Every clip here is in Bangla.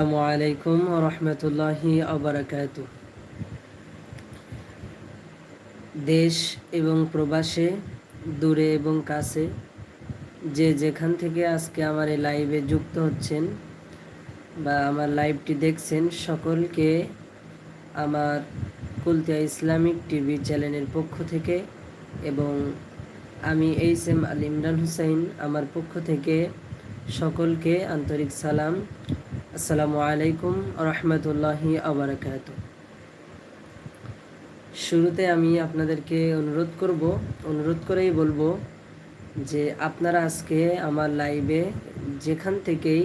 আসসালামু আলাইকুম রহমতুল্লাহি আবরাকাত দেশ এবং প্রবাসে, দূরে এবং কাছে, যে যেখান থেকে আজকে আমার এই লাইভে যুক্ত হচ্ছেন বা আমার লাইভটি দেখছেন, সকলকে আমার কুলতিয়া ইসলামিক টিভি চ্যানেলের পক্ষ থেকে এবং আমি এইচ এম আল ইমরান হুসাইন, আমার পক্ষ থেকে সকলকে আন্তরিক সালাম আসসালামু আলাইকুম রহমতুল্লাহি আবরাকাত শুরুতে আমি আপনাদেরকে অনুরোধ করব, অনুরোধ করেই বলব যে আপনারা আজকে আমার লাইভে যেখান থেকেই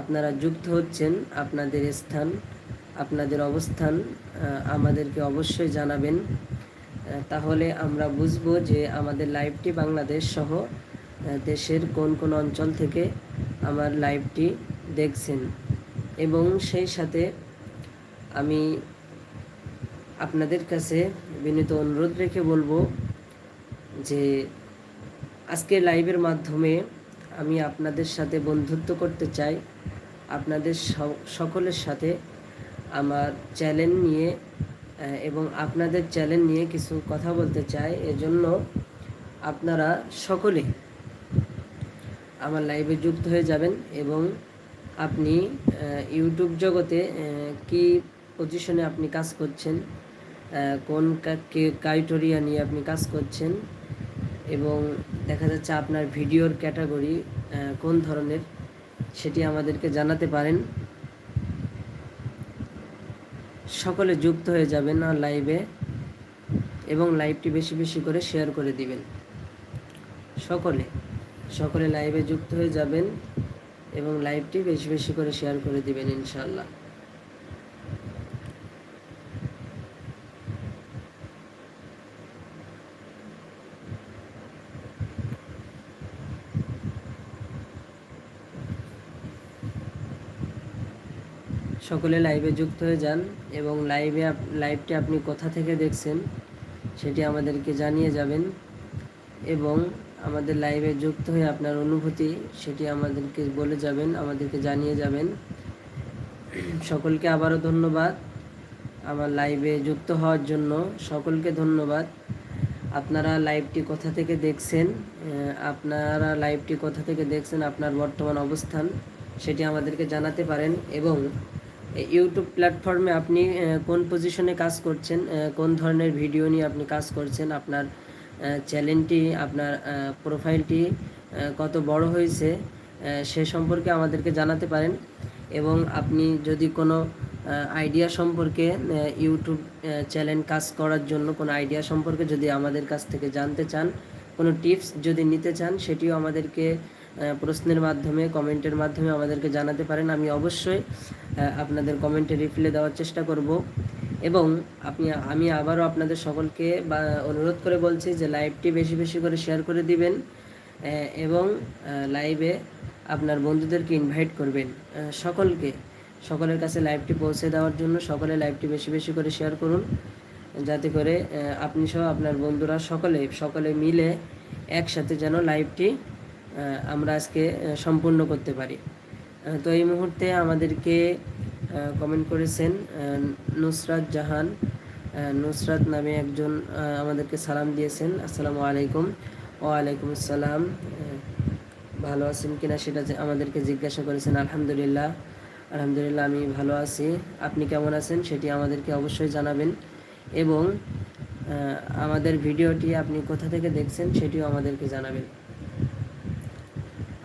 আপনারা যুক্ত হচ্ছেন, আপনাদের স্থান, আপনাদের অবস্থান আমাদেরকে অবশ্যই জানাবেন। তাহলে আমরা বুঝব যে আমাদের লাইভটি বাংলাদেশ সহ দেশের কোন কোন অঞ্চল থেকে আমার লাইভটি দেখছেন এবং সেই সাথে আমি আপনাদের কাছে বিনীত অনুরোধ রেখে বলব যে আজকে লাইভের মাধ্যমে আমি আপনাদের সাথে বন্ধুত্ব করতে চাই। আপনাদের সকলের সাথে আমার চ্যালেঞ্জ নিয়ে এবং আপনাদের চ্যালেঞ্জ নিয়ে কিছু কথা বলতে চাই। এজন্য আপনারা সকলে আমার লাইভে যুক্ত হয়ে যাবেন এবং আপনি ইউটিউব জগতে কি পজিশনে আপনি কাজ করছেন কোন ক্রাইটেরিয়া নিয়ে আপনি কাজ করছেন, এবং দেখা যাচ্ছে আপনার ভিডিওর ক্যাটাগরি কোন ধরনের, সেটি আমাদেরকে জানাতে পারেন। সকলে যুক্ত হয়ে যাবেন আর লাইভে এবং লাইভটি বেশি বেশি করে শেয়ার করে দিবেন। সকলে সকলে লাইভে যুক্ত হয়ে যাবেন। এবং লাইভটি বেশি বেশি করে শেয়ার করে দিবেন ইনশাল্লাহ সকলে লাইভে যুক্ত হয়ে যান এবং লাইভে লাইভটি আপনি কোথা থেকে দেখছেন সেটি আমাদেরকে জানিয়ে যাবেন এবং আমাদের লাইভে যুক্ত হয়ে আপনার অনুভূতি, সেটি আমাদেরকে বলে যাবেন, আমাদেরকে জানিয়ে যাবেন। সকলকে আবারও ধন্যবাদ আমার লাইভে যুক্ত হওয়ার জন্য। সকলকে ধন্যবাদ। আপনারা লাইভটি কোথা থেকে দেখছেন? আপনারা লাইভটি কোথা থেকে দেখছেন? আপনার বর্তমান অবস্থান, সেটি আমাদেরকে জানাতে পারেন এবং ইউটিউব প্ল্যাটফর্মে আপনি কোন পজিশনে কাজ করছেন কোন ধরনের ভিডিও নিয়ে আপনি কাজ করছেন, আপনার চ্যানেলটি আপনার প্রোফাইলটি কত বড় হয়েছে সে সম্পর্কে আমাদেরকে জানাতে পারেন। এবং আপনি যদি কোনো আইডিয়া সম্পর্কে ইউটিউব চ্যানেল কাজ করার জন্য কোনো আইডিয়া সম্পর্কে যদি আমাদের কাছ থেকে জানতে চান, কোনো টিপস যদি নিতে চান, সেটিও আমাদেরকে প্রশ্নের মাধ্যমে, কমেন্টের মাধ্যমে আমাদেরকে জানাতে পারেন। আমি অবশ্যই আপনাদের কমেন্টে রিপ্লাই দেওয়ার চেষ্টা করব। এবং আপনি, আমি আবারও আপনাদের সকলকে বা অনুরোধ করে বলছি যে লাইভটি বেশি বেশি করে শেয়ার করে দিবেন এবং লাইভে আপনার বন্ধুদেরকে ইনভাইট করবেন সকলকে, সকলের কাছে লাইভটি পৌঁছে দেওয়ার জন্য সকলে লাইভটি বেশি বেশি করে শেয়ার করুন, যাতে করে আপনি সহ আপনার বন্ধুরা সকলে সকলে মিলে একসাথে যেন লাইভটি আমরা আজকে সম্পূর্ণ করতে পারি। তো এই মুহূর্তে আমাদেরকে কমেন্ট করেছেন নুসরাত জাহান নুসরাত নামে একজন আমাদেরকে সালাম দিয়েছেন, আসসালামু আলাইকুম। ওয়ালাইকুম আসসালাম। ভালো আছেন কিনা সেটা আমাদেরকে জিজ্ঞাসা করেছেন, আলহামদুলিল্লাহ। আলহামদুলিল্লাহ, আমি ভালো আছি। আপনি কেমন আছেন সেটি আমাদেরকে অবশ্যই জানাবেন। এবং আমাদের ভিডিওটি আপনি কোথা থেকে দেখছেন সেটিও আমাদেরকে জানাবেন।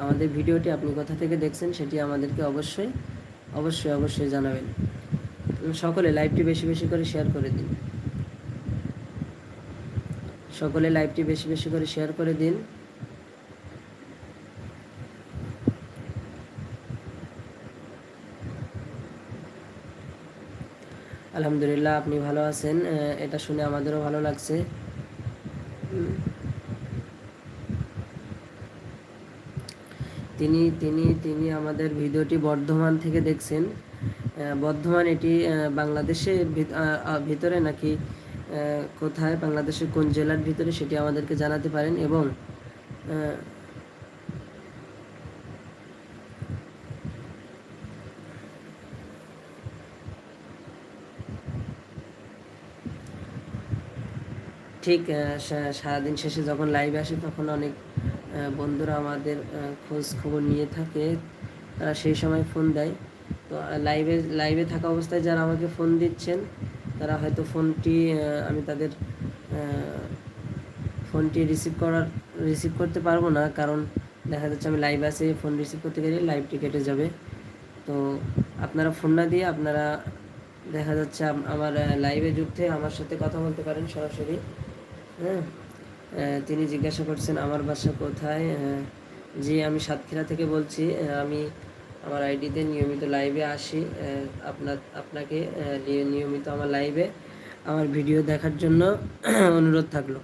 আমাদের ভিডিওটি আপনি কোথা থেকে দেখছেন সেটি আমাদেরকে অবশ্যই অবশ্যই অবশ্যই জানাবেন। সকলে লাইভটি বেশি বেশি করে শেয়ার করে দিন। সকলে লাইভটি বেশি বেশি করে শেয়ার করে দিন। আলহামদুলিল্লাহ, আপনি ভালো আছেন। এটা শুনে আমাদেরও ভালো লাগছে। তিনি তিনি তিনি আমাদের ভিডিওটি বর্ধমান থেকে দেখছেন। বর্ধমান এটি বাংলাদেশের ভিতরে নাকি কোথায়, বাংলাদেশের কোন জেলার ভিতরে সেটি আমাদেরকে জানাতে পারেন এবং ঠিক সারাদিন শেষে যখন লাইভে আসে তখন অনেক বন্ধুরা আমাদের খোঁজ খবর নিয়ে থাকে, তারা সেই সময় ফোন দেয়। তো লাইভে লাইভে থাকা অবস্থায় যারা আমাকে ফোন দিচ্ছেন, তারা হয়তো ফোনটি আমি তাদের ফোনটি রিসিভ করার রিসিভ করতে পারব না, কারণ দেখা যাচ্ছে আমি লাইভ আসে ফোন রিসিভ করতে গেলে লাইভটি কেটে যাবে। তো আপনারা ফোন না দিয়ে আপনারা দেখা যাচ্ছে আমার লাইভে যুক্ত আমার সাথে কথা বলতে পারেন সরাসরি। হ্যাঁ? তিনি জিজ্ঞাসা করছেন, আমার বাসা কোথায়? জি, আমি সাতক্ষীরা থেকে বলছি। আমি আমার আইডিতে নিয়মিত লাইভে আসি। আপনার, আপনাকে নিয়মিত আমার লাইভে আমার ভিডিও দেখার জন্য অনুরোধ থাকল।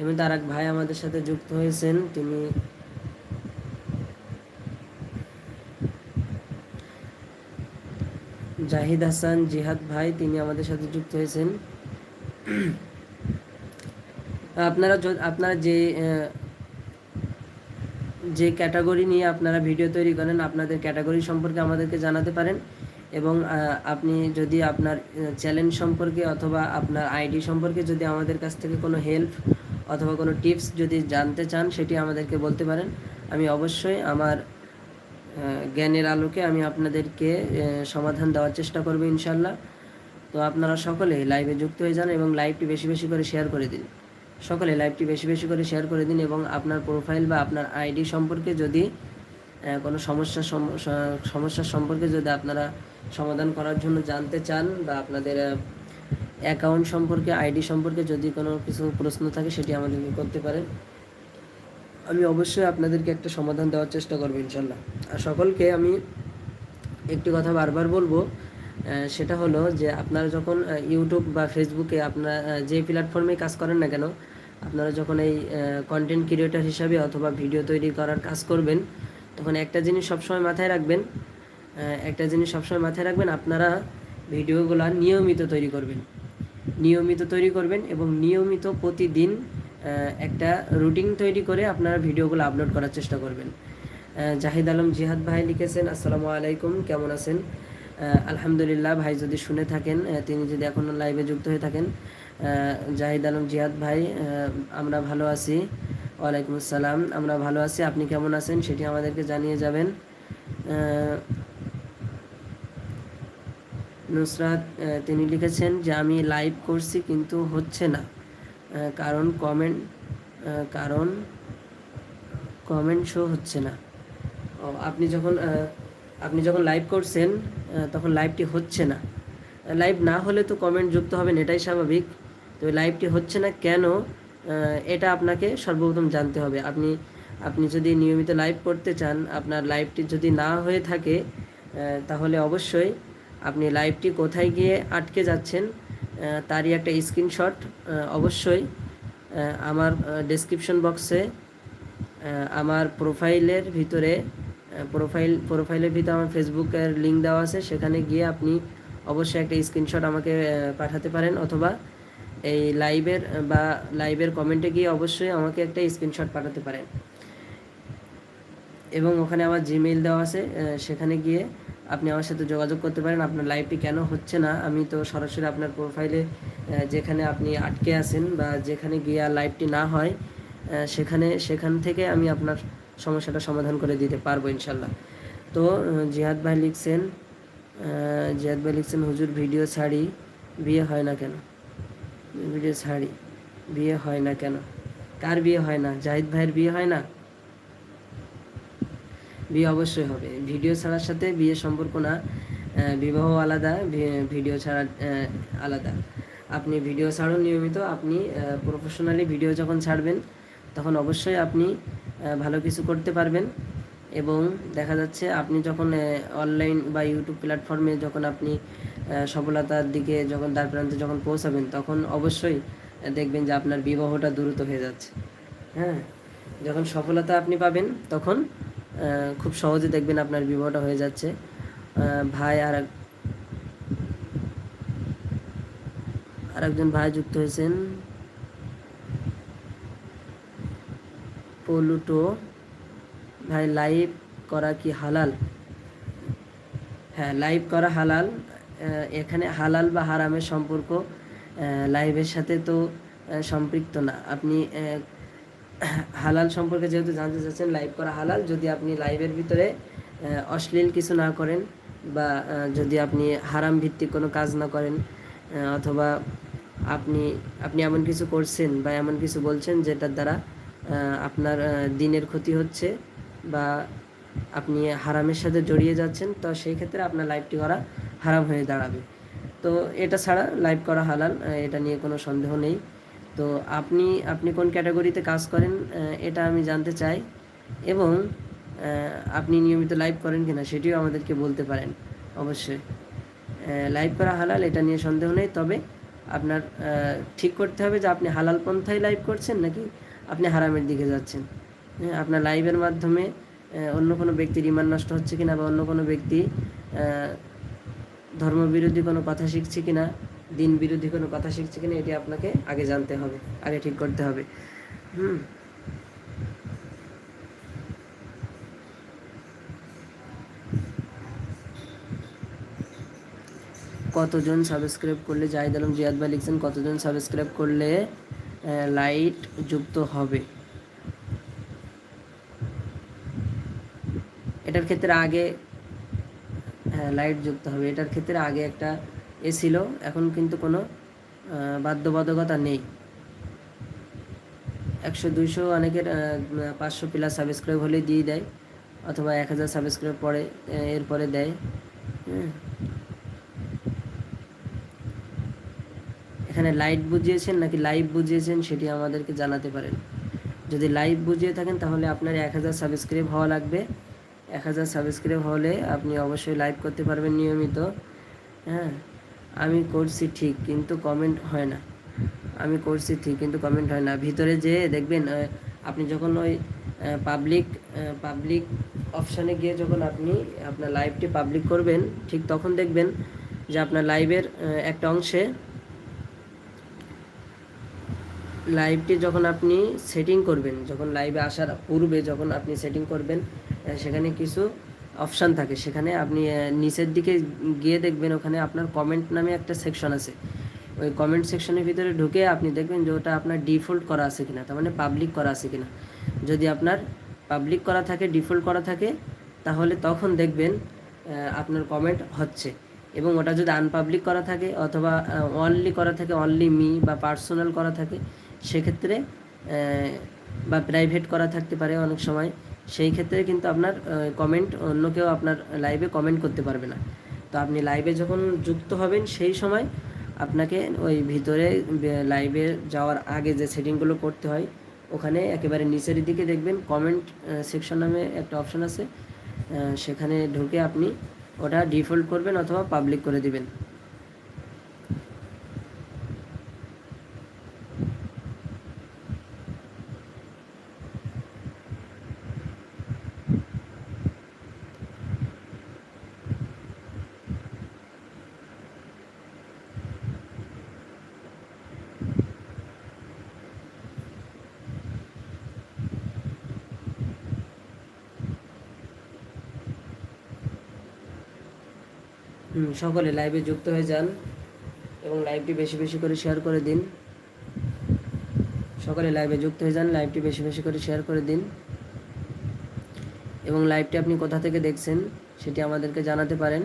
এবং তার এক ভাই আমাদের সাথে যুক্ত হয়েছেন। তিনি জাহিদ হাসান জিহাদ ভাই, তিনি আমাদের সাথে যুক্ত হয়েছেন। আপনারা আপনারা যে যে ক্যাটাগরি নিয়ে আপনারা ভিডিও তৈরি করেন, আপনাদের ক্যাটাগরি সম্পর্কে আমাদেরকে জানাতে পারেন এবং আপনি যদি আপনার চ্যালেঞ্জ সম্পর্কে অথবা আপনার আইডি সম্পর্কে যদি আমাদের কাছ থেকে কোনো হেল্প অথবা কোনো টিপস যদি জানতে চান, সেটি আমাদেরকে বলতে পারেন। আমি অবশ্যই আমার জ্ঞানের আলোকে আমি আপনাদেরকে সমাধান দেওয়ার চেষ্টা করব ইনশাল্লাহ তো আপনারা সকলে লাইভে যুক্ত হয়ে যান এবং লাইভটি বেশি বেশি করে শেয়ার করে দিন। সকলে লাইভটি বেশি বেশি করে শেয়ার করে দিন এবং আপনার প্রোফাইল বা আপনার আইডি সম্পর্কে যদি কোনো সমস্যা সমস্যার সম্পর্কে যদি আপনারা সমাধান করার জন্য জানতে চান বা আপনাদের অ্যাকাউন্ট সম্পর্কে আইডি সম্পর্কে যদি কোনো কিছু প্রশ্ন থাকে সেটি আমাদেরকে করতে পারেন। আমি অবশ্যই আপনাদেরকে একটা সমাধান দেওয়ার চেষ্টা করব ইনশাল্লাহ। আর সকলকে আমি একটি কথা বারবার বলব সেটা হলো যে আপনারা যখন ইউটিউব বা ফেসবুকে আপনারা যে প্ল্যাটফর্মে কাজ করেন না কেন আপনারা যখন এই কন্টেন্ট ক্রিয়েটার হিসাবে অথবা ভিডিও তৈরি করার কাজ করবেন, তখন একটা জিনিস সবসময় মাথায় রাখবেন একটা জিনিস সবসময় মাথায় রাখবেন, আপনারা ভিডিওগুলো নিয়মিত তৈরি করবেন। নিয়মিত তৈরি করবেন এবং নিয়মিত প্রতিদিন একটা রুটিন তৈরি করে আপনারা ভিডিওগুলো আপলোড করার চেষ্টা করবেন। জাহিদ আলম জিহাদ ভাই লিখেছেন, আসসালামু আলাইকুম, কেমন আছেন? আলহামদুলিল্লাহ ভাই যদি শুনে থাকেন তিনি যদি এখনও লাইভে যুক্ত হয়ে থাকেন জাহিদ আলম জিহাদ ভাই আমরা ভালো আছি। ওয়ালাইকুম আসসালাম। আমরা ভালো আছি, আপনি কেমন আছেন সেটি আমাদেরকে জানিয়ে যাবেন। নুসরাত তিনি লিখেছেন যে, আমি লাইভ করছি কিন্তু হচ্ছে না। কারণ কমেন্ট কারণ কমেন্ট শো হচ্ছে না। ও, আপনি যখন আপনি যখন লাইভ করছেন তখন লাইভটি হচ্ছে না। লাইভ না হলে তো কমেন্ট যুক্ত হবেন, এটাই স্বাভাবিক। তো লাইভটি হচ্ছে না কেন এটা আপনাকে সর্বপ্রথম জানতে হবে। আপনি আপনি যদি নিয়মিত লাইভ করতে চান, আপনার লাইভটি যদি না হয়ে থাকে তাহলে অবশ্যই আপনি লাইভটি কোথায় গিয়ে আটকে যাচ্ছেন তারই একটা স্ক্রিনশট অবশ্যই আমার ডেসক্রিপশন বক্সে আমার প্রোফাইলের ভিতরে প্রোফাইল প্রোফাইলের ভিতরে আমার ফেসবুকের লিঙ্ক দেওয়া আছে। সেখানে গিয়ে আপনি অবশ্যই একটা স্ক্রিনশট আমাকে পাঠাতে পারেন অথবা এই লাইভের বা লাইভের কমেন্টে গিয়ে অবশ্যই আমাকে একটা স্ক্রিনশট পাঠাতে পারেন। এবং ওখানে আমার জিমেইল দেওয়া আছে সেখানে গিয়ে আপনি আমার সাথে যোগাযোগ করতে পারেন। আপনার লাইভটি কেন হচ্ছে না? আমি তো সরাসরি আপনার প্রোফাইলে যেখানে আপনি আটকে আছেন বা যেখানে গিয়ে আর লাইভটি না হয় সেখানে, সেখান থেকে আমি আপনার সমস্যাটা সমাধান করে দিতে পারব ইনশাল্লাহ তো জিহাদ ভাই লিখছেন জিহাদ ভাই লিখছেন, হুজুর ভিডিও ছাড়ি, বিয়ে হয় না কেন? ভিডিও ছাড়ি বিয়ে হয় না কেন? কার বিয়ে হয় না? জাহিদ ভাইয়ের বিয়ে হয় না? বিয়ে অবশ্যই হবে। ভিডিও ছাড়ার সাথে বিয়ে সম্পর্ক না বিবাহ আলাদা ভিডিও ছাড়া আলাদা। আপনি ভিডিও ছাড়ুন নিয়মিত, আপনি প্রফেশনালি ভিডিও যখন ছাড়বেন, তখন অবশ্যই আপনি ভালো কিছু করতে পারবেন এবং দেখা যাচ্ছে আপনি যখন অনলাইন বা ইউটিউব প্ল্যাটফর্মে যখন আপনি সফলতার দিকে যখন দ্বার প্রান্তে যখন পৌঁছাবেন, তখন অবশ্যই দেখবেন যে আপনার বিবাহটা দ্রুত হয়ে যাচ্ছে। হ্যাঁ? যখন সফলতা আপনি পাবেন, তখন খুব সহজে দেখবেন আপনার বিবাহটা হয়ে যাচ্ছে। ভাই আর এক- আর একজন ভাই যুক্ত হয়েছেন। পলুটো, ভাই, লাইভ করা কি হালাল? হ্যাঁ লাইভ করা হালাল। এখানে হালাল বা হারামের সম্পর্ক লাইভের সাথে তো সম্পৃক্ত না। আপনি হালাল সম্পর্কে যেহেতু জানতে চাচ্ছেন, লাইভ করা হালাল। যদি আপনি লাইভের ভিতরে অশ্লীল কিছু না করেন বা যদি আপনি হারাম ভিত্তিক কোনো কাজ না করেন অথবা আপনি আপনি এমন কিছু করছেন বা এমন কিছু বলছেন যেটার দ্বারা আপনার দিনের ক্ষতি হচ্ছে বা আপনি হারামের সাথে জড়িয়ে যাচ্ছেন, তো সেই ক্ষেত্রে আপনার লাইভটি করা হারাম হয়ে দাঁড়াবে। তো এটা ছাড়া লাইভ করা হালাল এটা নিয়ে কোনো সন্দেহ নেই। তো আপনি আপনি কোন ক্যাটাগরিতে কাজ করেন এটা আমি জানতে চাই এবং আপনি নিয়মিত লাইভ করেন কিনা সেটিও আমাদেরকে বলতে পারেন অবশ্যই। লাইভ করা হালাল এটা নিয়ে সন্দেহ নেই তবে আপনার ঠিক করতে হবে যে আপনি হালাল পন্থায় লাইভ করছেন নাকি আপনি হারামের দিকে যাচ্ছেন। হ্যাঁ, আপনার লাইভের মাধ্যমে অন্য কোনো ব্যক্তির ইমান নষ্ট হচ্ছে কিনা বা অন্য কোনো ব্যক্তি ধর্মবিরোধী কোনো কথা শিখছে কিনা দিন বিরোধী কোনো কথা শিখছে কিনা, এটি আপনাকে আগে জানতে হবে, আগে ঠিক করতে হবে। হুম। কতজন সাবস্ক্রাইব করলে জাহিদ আলম, জিয়াদ ভাই লিখছেন, কতজন সাবস্ক্রাইব করলে লাইট যুক্ত হবে? এটার ক্ষেত্রে আগে হ্যাঁ লাইট যুক্ত হবে। এটার ক্ষেত্রে আগে একটা এ ছিল, এখন কিন্তু কোনো বাধ্যবাধকতা নেই। একশো দুইশো অনেকের পাঁচশো প্লাস সাবস্ক্রাইব হলে দিয়ে দেয়, অথবা এক হাজার সাবস্ক্রাইব পরে এরপরে দেয়। এখানে লাইট বুঝিয়েছেন নাকি লাইভ বুঝিয়েছেন সেটি আমাদেরকে জানাতে পারেন। যদি লাইভ বুঝিয়ে থাকেন তাহলে আপনার এক হাজার সাবস্ক্রাইব হওয়া লাগবে। এক হাজার সাবস্ক্রাইব হলে আপনি অবশ্যই লাইভ করতে পারবেন নিয়মিত। হ্যাঁ আমি করছি ঠিক, কিন্তু কমেন্ট হয় না। আমি করছি ঠিক, কিন্তু কমেন্ট হয় না। ভিতরে যে দেখবেন আপনি যখন ওই পাবলিক পাবলিক অপশানে গিয়ে যখন আপনি আপনার লাইভটি পাবলিক করবেন, ঠিক তখন দেখবেন যে আপনার লাইভের একটা অংশে লাইভটি যখন আপনি সেটিং করবেন, যখন লাইভে আসার পূর্বে যখন আপনি সেটিং করবেন সেখানে কিছু অপশান থাকে। সেখানে আপনি নিচের দিকে গিয়ে দেখবেন, ওখানে আপনার কমেন্ট নামে একটা সেকশন আছে। ওই কমেন্ট সেকশনের ভিতরে ঢুকে আপনি দেখবেন যে ওটা আপনার ডিফল্ট করা আছে কিনা, তার মানে পাবলিক করা আছে কিনা। যদি আপনার পাবলিক করা থাকে ডিফল্ট করা থাকে, তাহলে তখন দেখবেন আপনার কমেন্ট হচ্ছে। এবং ওটা যদি আনপাবলিক করা থাকে, অথবা অনলি করা থাকে অনলি মি বা পার্সোনাল করা থাকে সেক্ষেত্রে বা প্রাইভেট করা থাকতে পারে অনেক সময়। সেই ক্ষেত্রে কিন্তু আপনার কমেন্ট অন্য কেউ আপনার লাইভে কমেন্ট করতে পারবে না। তো আপনি লাইভে যখন যুক্ত হবেন, সেই সময় আপনাকে ওই ভিতরে লাইভে যাওয়ার আগে যে সেটিংগুলো করতে হয়, ওখানে একেবারে নিচের দিকে দেখবেন কমেন্ট সেকশন নামে একটা অপশন আছে। সেখানে ঢুকে আপনি ওটা ডিফল্ট করবেন অথবা পাবলিক করে দিবেন। সকলে লাইভে যুক্ত হয়ে যান এবং লাইভটি বেশি বেশি করে শেয়ার করে দিন। সকলে লাইভে যুক্ত হয়ে যান লাইভটি বেশি বেশি করে শেয়ার করে দিন। এবং লাইভটি আপনি কোথা থেকে দেখছেন সেটি আমাদেরকে জানাতে পারেন।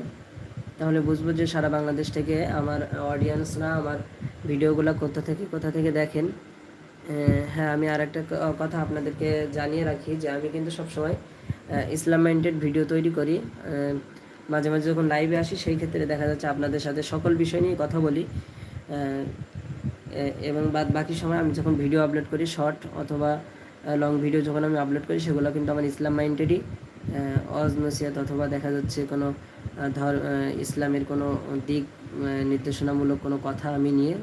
তাহলে বুঝব যে সারা বাংলাদেশ থেকে আমার অডিয়েন্সরা আমার ভিডিওগুলো কোথা থেকে কোথা থেকে দেখেন। হ্যাঁ আমি আর একটা কথা আপনাদেরকে জানিয়ে রাখি যে আমি কিন্তু সবসময় ইসলাম মাইন্ডেড ভিডিও তৈরি করি। মাঝে মাঝে যখন লাইভে আসি, সেই ক্ষেত্রে দেখা যাচ্ছে আপনাদের সাথে সকল বিষয় নিয়ে কথা বলি। এবং বাদ বাকি সময় আমি যখন ভিডিও আপলোড করি শর্ট অথবা লং ভিডিও যখন আমি আপলোড করি, সেগুলো কিন্তু আমার ইসলাম মাইন্ডেডই অজ নসিয়াত অথবা দেখা যাচ্ছে কোনো ধর ইসলামের কোনো দিক নির্দেশনামূলক কোনো কথা আমি নিয়ে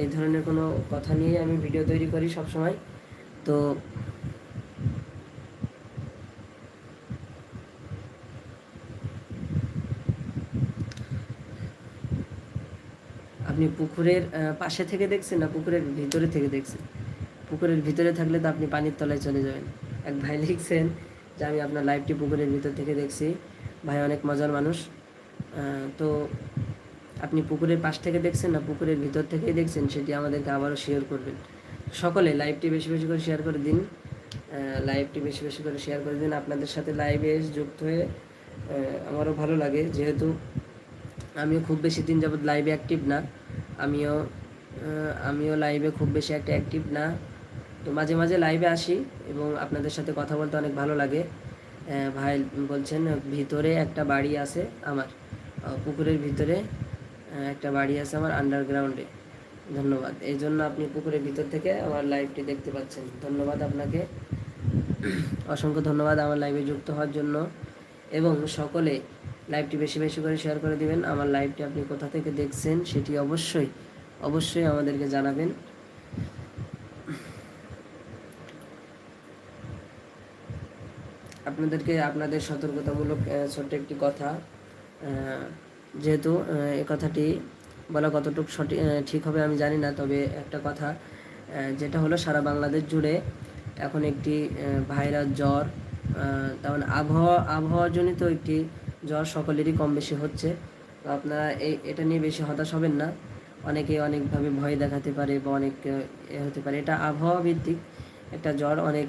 এই ধরনের কোনো কথা নিয়ে আমি ভিডিও তৈরি করি সব সময় তো আপনি পুকুরের পাশে থেকে দেখছেন না পুকুরের ভিতরে থেকে দেখছেন? পুকুরের ভিতরে থাকলে তো আপনি পানির তলায় চলে যাবেন। এক ভাই লিখছেন যে, আমি আপনার লাইভটি পুকুরের ভিতর থেকে দেখছি। ভাই অনেক মজার মানুষ। তো আপনি পুকুরের পাশ থেকে দেখছেন না পুকুরের ভিতর থেকেই দেখছেন, সেটি আমাদেরকে আবারও শেয়ার করবেন। সকলে লাইভটি বেশি বেশি করে শেয়ার করে দিন। লাইভটি বেশি বেশি করে শেয়ার করে দিন। আপনাদের সাথে লাইভে যুক্ত হয়ে আমারও ভালো লাগে। যেহেতু আমিও খুব বেশি দিন যাবৎ লাইভে অ্যাক্টিভ না আমিও আমিও লাইভে খুব বেশি একটা অ্যাক্টিভ না। তো মাঝে মাঝে লাইভে আসি এবং আপনাদের সাথে কথা বলতে অনেক ভালো লাগে। ভাই বলছেন, ভিতরে একটা বাড়ি আছে আমার পুকুরের ভিতরে একটা বাড়ি আছে আমার আন্ডারগ্রাউন্ডে ধন্যবাদ। এই জন্য আপনি পুকুরের ভিতর থেকে আমার লাইভটি দেখতে পাচ্ছেন। ধন্যবাদ আপনাকে। অসংখ্য ধন্যবাদ আমার লাইভে যুক্ত হওয়ার জন্য। এবং সকলে লাইভটি বেশি বেশি করে শেয়ার করে দিবেন। আমার লাইভটি আপনি কোথা থেকে দেখছেন সেটি অবশ্যই অবশ্যই আমাদেরকে জানাবেন। আপনাদেরকে, আপনাদের সতর্কতামূলক ছোট্ট একটি কথা যেহেতু এ কথাটি বলা কতটুকু সঠিক ঠিক হবে আমি জানি না, তবে একটা কথা যেটা হলো সারা বাংলাদেশ জুড়ে এখন একটি ভাইরাস জ্বর তার মানে আবহাওয়া, আবহাওয়াজনিত একটি জ্বর সকলেরই কম বেশি হচ্ছে। তো আপনারা এই, এটা নিয়ে বেশি হতাশ হবেন না। অনেকে অনেকভাবে ভয় দেখাতে পারে বা অনেক, এ হতে পারে। এটা আবহাওয়া ভিত্তিক একটা জ্বর। অনেক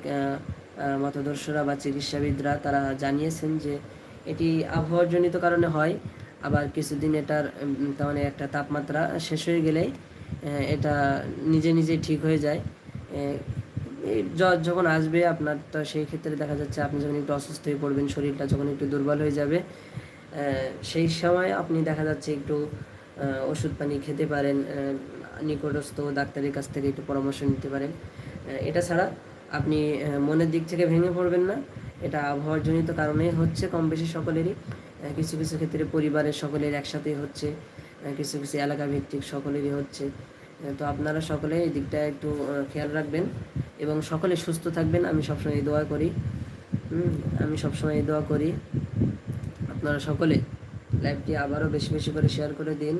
মতদর্শরা বা চিকিৎসাবিদরা তারা জানিয়েছেন যে এটি আবহাওয়াজনিত কারণে হয়। আবার কিছুদিন এটার মানে একটা তাপমাত্রা শেষ হয়ে গেলেই এটা নিজে নিজে ঠিক হয়ে যায়। জ্বর যখন আসবে আপনার, তো সেই ক্ষেত্রে দেখা যাচ্ছে আপনি যখন একটু অসুস্থ হয়ে পড়বেন, শরীরটা যখন একটু দুর্বল হয়ে যাবে সেই সময় আপনি দেখা যাচ্ছে একটু ওষুধ পানি খেতে পারেন নিকটস্থ ডাক্তারের কাছ থেকে একটু পরামর্শ নিতে পারেন। এটা ছাড়া আপনি মনের দিক থেকে ভেঙে পড়বেন না। এটা আবহাওয়ার জনিত কারণেই হচ্ছে কম বেশি সকলেরই। কিছু কিছু ক্ষেত্রে পরিবারের সকলের একসাথেই হচ্ছে। কিছু কিছু এলাকা ভিত্তিক সকলেরই হচ্ছে। তো আপনারা সকলে এই দিকটা একটু খেয়াল রাখবেন। এবং সকলে সুস্থ থাকবেন। আমি সবসময় এই দোয়া করি। আমি সবসময় এই দোয়া করি। আপনারা সকলে লাইভটি আবারও বেশি বেশি করে শেয়ার করে দিন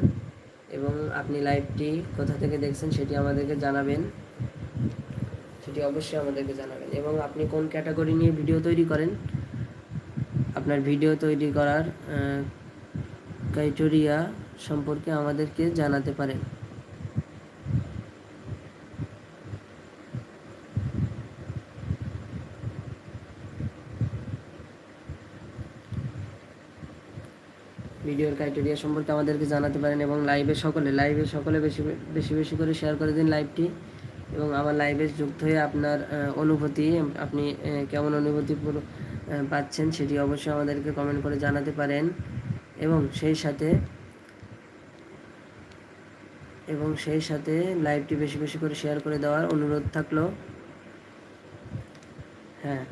এবং আপনি লাইভটি কোথা থেকে দেখছেন সেটি আমাদেরকে জানাবেন। সেটি অবশ্যই আমাদেরকে জানাবেন। এবং আপনি কোন ক্যাটাগরি নিয়ে ভিডিও তৈরি করেন? আপনার ভিডিও তৈরি করার ক্রাইটেরিয়া সম্পর্কে আমাদেরকে জানাতে পারেন। ভিডিওর ক্রাইটেরিয়া সম্পর্কে আমাদেরকে জানাতে পারেন এবং লাইভে সকলে লাইভে সকলে বেশি বেশি বেশি করে শেয়ার করে দিন লাইভটি এবং আমার লাইভে যুক্ত হয়ে আপনার অনুভূতি, আপনি কেমন অনুভূতি পাচ্ছেন সেটি অবশ্যই আমাদেরকে কমেন্ট করে জানাতে পারেন। এবং সেই সাথে, এবং সেই সাথে লাইভটি বেশি বেশি করে শেয়ার করে দেওয়ার অনুরোধ থাকল। হ্যাঁ।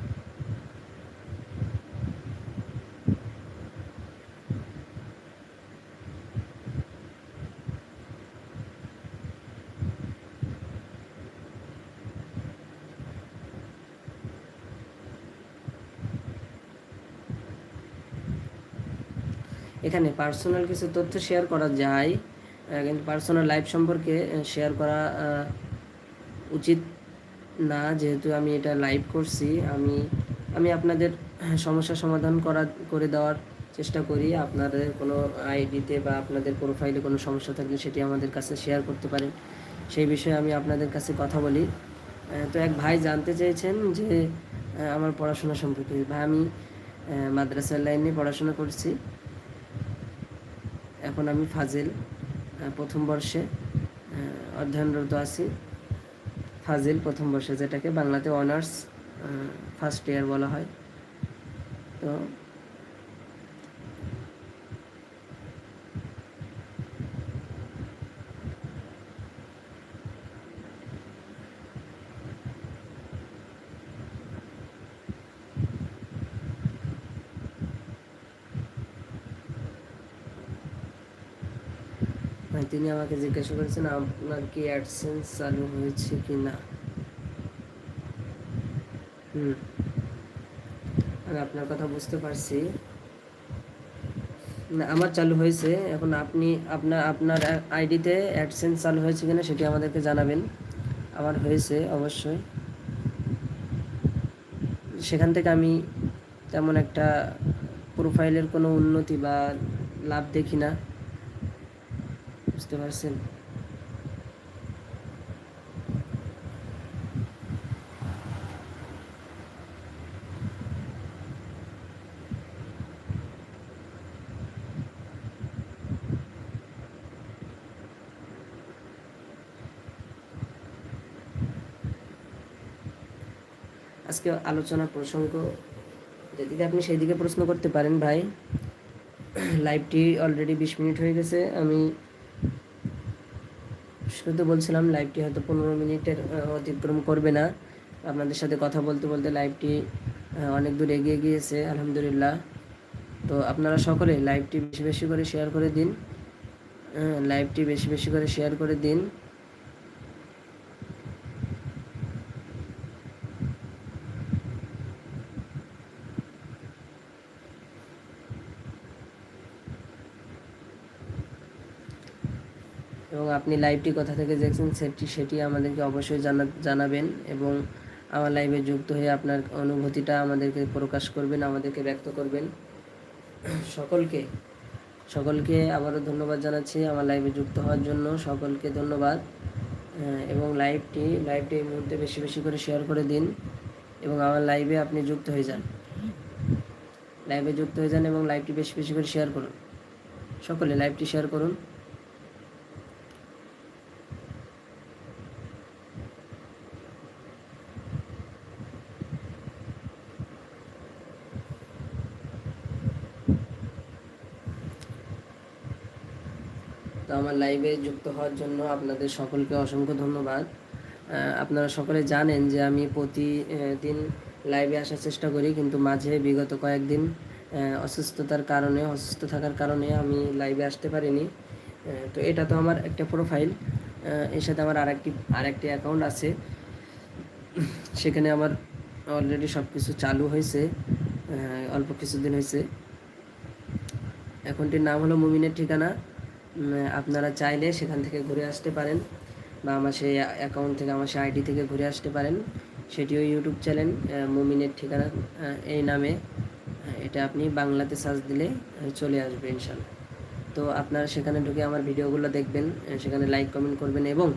এখানে পার্সোনাল কিছু তথ্য শেয়ার করা যায় কিন্তু পার্সোনাল লাইফ সম্পর্কে শেয়ার করা উচিত না। যেহেতু আমি এটা লাইভ করছি, আমি আমি আপনাদের সমস্যার সমাধান করা, করে দেওয়ার চেষ্টা করি। আপনাদের কোনো আইডিতে বা আপনাদের প্রোফাইলে কোনো সমস্যা থাকলে সেটি আমাদের কাছে শেয়ার করতে পারেন। সেই বিষয়ে আমি আপনাদের কাছে কথা বলি। তো এক ভাই জানতে চেয়েছেন যে আমার পড়াশোনা সম্পর্কে। ভাই, আমি মাদ্রাসার লাইনে পড়াশোনা করছি। এখন আমি ফাজিল প্রথম বর্ষে অধ্যয়নরত আছি। ফাজিল প্রথম বর্ষে যেটাকে বাংলাতে অনার্স ফার্স্ট ইয়ার বলা হয়। তো তিনি আমাকে জিজ্ঞাসা করেছেন, আপনার কি অ্যাডসেন্স চালু হয়েছে কি না? হুম। আমি আপনার কথা বুঝতে পারছি। না, আমার চালু হয়েছে। এখন আপনি, আপনার আপনার আইডিতে অ্যাডসেন্স চালু হয়েছে কিনা সেটি আমাদেরকে জানাবেন। আমার হয়েছে অবশ্যই। সেখান থেকে আমি তেমন একটা প্রোফাইলের কোনো উন্নতি বা লাভ দেখি না। বুঝতে পারছেন? আজকে আলোচনার প্রসঙ্গ যদি আপনি সেই দিকে প্রশ্ন করতে পারেন ভাই। লাইভটি অলরেডি বিশ মিনিট হয়ে গেছে, আমি শুধু বলছিলাম লাইভটি হয়তো পনেরো মিনিটের অতিক্রম করবে না। আপনাদের সাথে কথা বলতে বলতে লাইভটি অনেক দূর এগিয়ে গিয়েছে, আলহামদুলিল্লাহ। তো আপনারা সকলে লাইভটি বেশি বেশি করে শেয়ার করে দিন। লাইভটি বেশি বেশি করে শেয়ার করে দিন। এবং আপনি লাইভটি কোথা থেকে দেখছেন সেটি সেটি আমাদেরকে অবশ্যই জানা, জানাবেন এবং আমার লাইভে যুক্ত হয়ে আপনার অনুভূতিটা আমাদেরকে প্রকাশ করবেন, আমাদেরকে ব্যক্ত করবেন। সকলকে সকলকে আবারও ধন্যবাদ জানাচ্ছি আমার লাইভে যুক্ত হওয়ার জন্য। সকলকে ধন্যবাদ। এবং লাইভটি লাইভটি এই মুহূর্তে বেশি বেশি করে শেয়ার করে দিন এবং আমার লাইভে আপনি যুক্ত হয়ে যান। লাইভে যুক্ত হয়ে যান এবং লাইভটি বেশি বেশি করে শেয়ার করুন। সকলে লাইভটি শেয়ার করুন। তো আমার লাইভে যুক্ত হওয়ার জন্য আপনাদের সকলকে অসংখ্য ধন্যবাদ। আপনারা সকলে জানেন যে আমি প্রতি আহ, দিন লাইভে আসার চেষ্টা করি কিন্তু মাঝে বিগত কয়েকদিন অসুস্থতার কারণে অসুস্থ থাকার কারণে আমি লাইভে আসতে পারিনি। তো এটা তো আমার একটা প্রোফাইল এর সাথে আমার আরেকটি আরেকটি অ্যাকাউন্ট আছে। সেখানে আমার অলরেডি সব কিছু চালু হয়েছে অল্প কিছুদিন হয়েছে। এখনটির নাম হলো মুমিনের ঠিকানা। আপনারা চাইলে সেখান থেকে ঘুরে আসতে পারেন বা আমার সেই অ্যাকাউন্ট থেকে আমার সেই আইডি থেকে ঘুরে আসতে পারেন। সেটিও ইউটিউব চ্যানেল মুমিনের ঠিকানা এই নামে এটা আপনি বাংলাতে সার্চ দিলে চলে আসবে ইনশাল্লাহ। তো আপনারা সেখানে ঢুকে আমার ভিডিওগুলো দেখবেন সেখানে লাইক কমেন্ট করবেন এবং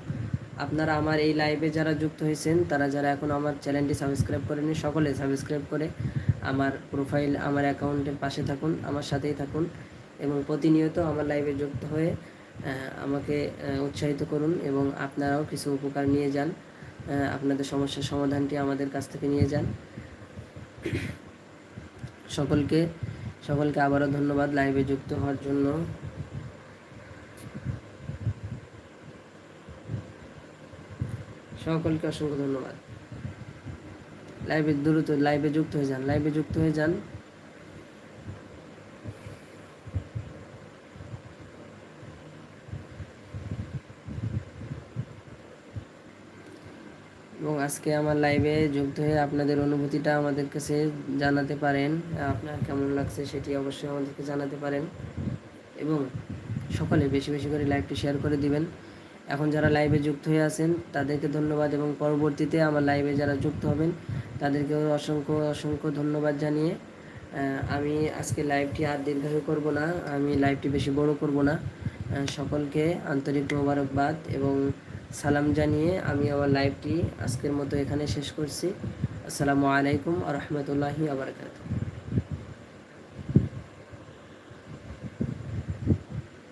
আপনারা আমার এই লাইভে যারা যুক্ত হয়েছেন, তারা যারা এখন আমার চ্যানেলটি সাবস্ক্রাইব করেনি সকলে সাবস্ক্রাইব করে আমার প্রোফাইল আমার অ্যাকাউন্টের পাশে থাকুন, আমার সাথেই থাকুন। এবং প্রতিনিয়ত আমার লাইভে যুক্ত হয়ে আমাকে উৎসাহিত করুন এবং আপনারাও কিছু উপকার নিয়ে যান আপনাদের সমস্যার সমাধানটি আমাদের কাছ থেকে নিয়ে যান। সকলকে সকলকে আবারও ধন্যবাদ লাইভে যুক্ত হওয়ার জন্য। সকলকে অসংখ্য ধন্যবাদ। লাইভে দ্রুত লাইভে যুক্ত হয়ে যান লাইভে যুক্ত হয়ে যান। এবং আজকে আমার লাইভে যুক্ত হয়ে আপনাদের অনুভূতিটা আমাদের কাছে জানাতে পারেন, আপনার কেমন লাগছে সেটি অবশ্যই আমাদেরকে জানাতে পারেন এবং সকলে বেশি বেশি করে লাইভটি শেয়ার করে দিবেন। এখন যারা লাইভে যুক্ত হয়ে আছেন, তাদেরকে ধন্যবাদ এবং পরবর্তীতে আমার লাইভে যারা যুক্ত হবেন, তাদেরকেও অসংখ্য অসংখ্য ধন্যবাদ জানিয়ে আমি আজকে লাইভটি আর দীর্ঘায়ু করব না, আমি লাইভটি বেশি বড় করব না। সকলকে আন্তরিক মোবারকবাদ এবং সালাম জানিয়ে আমি আমার লাইভটি আজকের মতো এখানে শেষ করছি। আসসালামু আলাইকুম আ রহমতুল্লাহি আবরকাত